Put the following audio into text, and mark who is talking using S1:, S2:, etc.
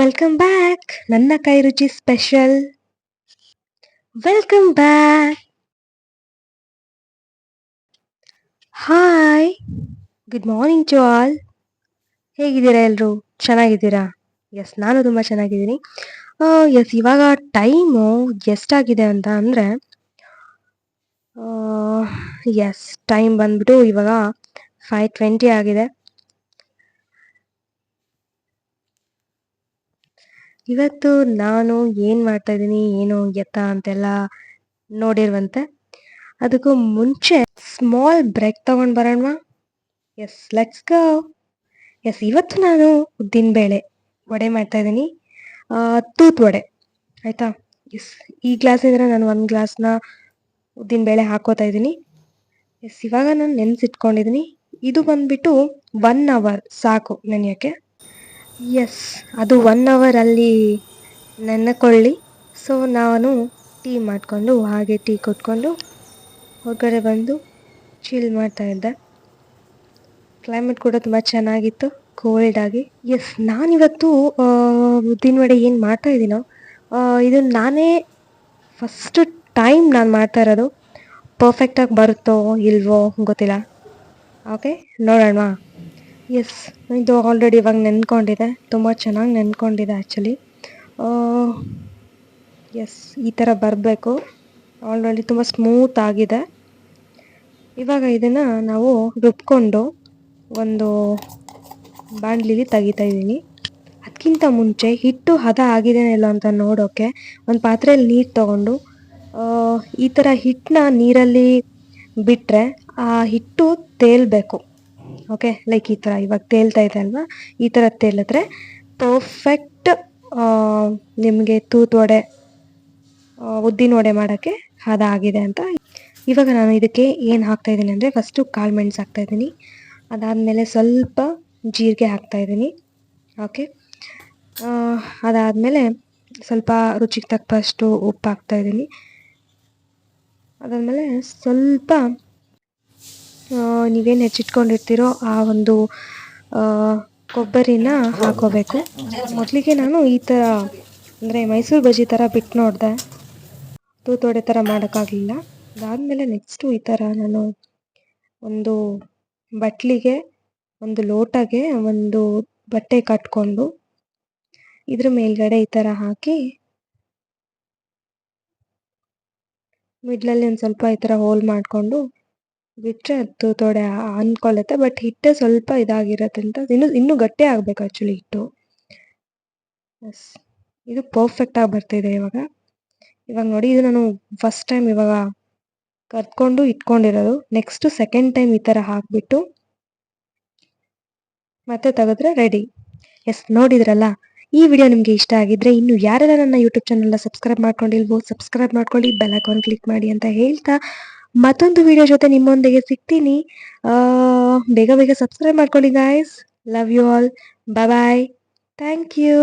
S1: Welcome back ನನ್ನ ಕೈ ರುಚಿ special welcome back hi good morning to all ಹೇಗಿದ್ದೀರಾ ಎಲ್ಲರೂ ಚೆನ್ನಾಗಿದ್ದೀರಾ? ಎಸ್ ನಾನು ತುಂಬ ಚೆನ್ನಾಗಿದ್ದೀನಿ. ಎಸ್ ಇವಾಗ ಟೈಮು ಎಷ್ಟಾಗಿದೆ ಅಂತ ಅಂದರೆ ಎಸ್ ಟೈಮ್ ಬಂದ್ಬಿಟ್ಟು ಇವಾಗ ಫೈವ್ ಟ್ವೆಂಟಿ ಆಗಿದೆ. ಇವತ್ತು ನಾನು ಏನು ಮಾಡ್ತಾ ಇದ್ದೀನಿ, ಏನು ಎತ್ತ ಅಂತೆಲ್ಲ ನೋಡಿರುವಂತೆ. ಅದಕ್ಕೂ ಮುಂಚೆ ಸ್ಮಾಲ್ ಬ್ರೇಕ್ ತಗೊಂಡು ಬರೋಣ ಎಸ್ ಲೆಟ್ಸ್ ಗೋ ಎಸ್ ಇವತ್ತು ನಾನು ಉದ್ದಿನ ಬೇಳೆ ವಡೆ ಮಾಡ್ತಾ ಇದ್ದೀನಿ. ತೂತ್ ವಡೆ. ಆಯಿತಾ? ಎಸ್ ಈ ಗ್ಲಾಸಿಂದ್ರೆ ನಾನು ಒಂದು ಗ್ಲಾಸ್ನ ಉದ್ದಿನಬೇಳೆ ಹಾಕೋತಾ ಇದ್ದೀನಿ. ಎಸ್ ಇವಾಗ ನಾನು ನೆನೆಸಿಟ್ಕೊಂಡಿದ್ದೀನಿ. ಇದು ಬಂದ್ಬಿಟ್ಟು ಒನ್ ಅವರ್ ಸಾಕು ನೆನೆಯೋಕ್ಕೆ. ಎಸ್ ಅದು ಒನ್ ಅವರ್ ಅಲ್ಲಿ ನೆನೆಕೊಳ್ಳಿ. ಸೊ ನಾನು ಟೀ ಮಾಡಿಕೊಂಡು, ಹಾಗೆ ಟೀ ಕೊಟ್ಕೊಂಡು ಹೊರಗಡೆ ಬಂದು ಚಿಲ್ ಮಾಡ್ತಾ ಇದ್ದೆ. ಕ್ಲೈಮೇಟ್ ಕೂಡ ತುಂಬ ಚೆನ್ನಾಗಿತ್ತು ಕೋಲ್ಡ್ ಆಗಿ. ಎಸ್ ನಾನಿವತ್ತು ಉದ್ದಿನ ವಡೆ ಏನು ಮಾಡ್ತಾ ಇದ್ದೀನೋ ಇದು ನಾನೇ ಫಸ್ಟ್ ಟೈಮ್ ನಾನು ಮಾಡ್ತಾ ಇರೋದು. ಪರ್ಫೆಕ್ಟಾಗಿ ಬರುತ್ತೋ, ಇಲ್ವೋ, ಗೊತ್ತಿಲ್ಲ. ಓಕೆ ನೋಡೋಣ. ಎಸ್ ಇದು ಆಲ್ರೆಡಿ ಇವಾಗ ನೆನ್ಕೊಂಡಿದೆ. ತುಂಬ ಚೆನ್ನಾಗಿ ನೆನ್ಕೊಂಡಿದೆ ಆ್ಯಕ್ಚುಲಿ ಎಸ್ ಈ ಥರ ಬರಬೇಕು. ಆಲ್ರೆಡಿ ತುಂಬ ಸ್ಮೂತ್ ಆಗಿದೆ. ಇವಾಗ ಇದನ್ನು ನಾವು ರುಬ್ಕೊಂಡು ಒಂದು ಬಾಣಲಿಲಿ ತೆಗಿತಾ ಇದ್ದೀನಿ. ಅದಕ್ಕಿಂತ ಮುಂಚೆ ಹಿಟ್ಟು ಹದ ಆಗಿದೆಯೋ ಇಲ್ಲ ಅಂತ ನೋಡೋಕ್ಕೆ ಒಂದು ಪಾತ್ರೆಯಲ್ಲಿ ನೀರು ತಗೊಂಡು ಈ ಥರ ಹಿಟ್ಟನ್ನ ನೀರಲ್ಲಿ ಬಿಟ್ಟರೆ ಆ ಹಿಟ್ಟು ತೇಲಬೇಕು. ಓಕೆ ಲೈಕ್ ಈ ಥರ ಇವಾಗ ತೇಲ್ತಾ ಇದೆ ಅಲ್ವಾ? ಈ ಥರ ತೇಲಿದ್ರೆ ಪರ್ಫೆಕ್ಟ್ ನಿಮಗೆ ತೂತು ವಡೆ ಉದ್ದಿನ ವಡೆ ಮಾಡೋಕ್ಕೆ ಹದ ಆಗಿದೆ ಅಂತ. ಇವಾಗ ನಾನು ಇದಕ್ಕೆ ಏನು ಹಾಕ್ತಾ ಇದ್ದೀನಿ ಅಂದರೆ ಫಸ್ಟು ಕಾಳು ಮೆಣಸು ಹಾಕ್ತಾಯಿದ್ದೀನಿ ಅದಾದಮೇಲೆ ಸ್ವಲ್ಪ ಜೀರಿಗೆ ಹಾಕ್ತಾಯಿದ್ದೀನಿ ಓಕೆ ಅದಾದಮೇಲೆ ಸ್ವಲ್ಪ ರುಚಿಗೆ ತಕ್ಕಷ್ಟು ಉಪ್ಪು ಹಾಕ್ತಾಯಿದ್ದೀನಿ ಅದಾದಮೇಲೆ ಸ್ವಲ್ಪ ನೀವೇನು ಹೆಚ್ಚಿಟ್ಕೊಂಡಿರ್ತೀರೋ ಆ ಒಂದು ಕೊಬ್ಬರಿನ ಹಾಕೋಬೇಕು. ಮೊದಲಿಗೆ ನಾನು ಈ ಥರ ಅಂದರೆ ಮೈಸೂರು ಬಜ್ಜಿ ಥರ ಬಿಟ್ಟು ನೋಡಿದೆ. ತೂತೋಡೆ ಥರ ಮಾಡೋಕ್ಕಾಗಲಿಲ್ಲ. ಅದಾದಮೇಲೆ ನೆಕ್ಸ್ಟು ಈ ಥರ ನಾನು ಒಂದು ಬಟ್ಲಿಗೆ, ಒಂದು ಲೋಟಗೆ ಒಂದು ಬಟ್ಟೆ ಕಟ್ಕೊಂಡು, ಇದ್ರ ಮೇಲ್ಗಡೆ ಈ ಥರ ಹಾಕಿ ಮಿಡ್ಲಲ್ಲಿ ಒಂದು ಸ್ವಲ್ಪ ಈ ಥರ ಹೋಲ್ ಮಾಡಿಕೊಂಡು ಬಿಟ್ಟರೆ ಅದು ತೋಡೆ ಅಂದ್ಕೊಳ್ಳುತ್ತೆ ಬಟ್ ಹಿಟ್ಟೆ ಸ್ವಲ್ಪ ಇದಾಗಿರೋದ್ರಿಂದ ಇನ್ನು, ಇನ್ನೂ ಗಟ್ಟಿ ಆಗ್ಬೇಕು ಆ್ಯಕ್ಚುಲಿ ಹಿಟ್ಟು. ಎಸ್ ಇದು ಪರ್ಫೆಕ್ಟ್ ಆಗಿ ಬರ್ತಿದೆ ಇವಾಗ. ಇವಾಗ ನೋಡಿ, ಇದು ನಾನು ಫಸ್ಟ್ ಟೈಮ್ ಇವಾಗ ಕರ್ಕೊಂಡು ಇಟ್ಕೊಂಡಿರೋದು. ನೆಕ್ಸ್ಟ್ ಸೆಕೆಂಡ್ ಟೈಮ್ ಈ ಥರ ಹಾಕ್ಬಿಟ್ಟು ಮತ್ತೆ ತೆಗೆದ್ರೆ ರೆಡಿ ಎಸ್ ನೋಡಿದ್ರಲ್ಲ? ಈ ವಿಡಿಯೋ ನಿಮಗೆ ಇಷ್ಟ ಆಗಿದ್ರೆ ಇನ್ನು ಯಾರೆಲ್ಲ ನನ್ನ ಯೂಟ್ಯೂಬ್ ಚಾನಲ್ನ ಸಬ್ಸ್ಕ್ರೈಬ್ ಮಾಡ್ಕೊಂಡಿಲ್ವೋ ಸಬ್ಸ್ಕ್ರೈಬ್ ಮಾಡ್ಕೊಳ್ಳಿ ಬೆಲ್ ಐಕಾನ್ ಕ್ಲಿಕ್ ಮಾಡಿ ಅಂತ ಹೇಳ್ತಾ ಮತ್ತೊಂದು ವಿಡಿಯೋ ಜೊತೆ ನಿಮ್ಮೊಂದಿಗೆ ಸಿಗ್ತೀನಿ. ಬೇಗ ಬೇಗ ಸಬ್ಸ್ಕ್ರೈಬ್ ಮಾಡ್ಕೊಳ್ಳಿ guys love you all bye thank you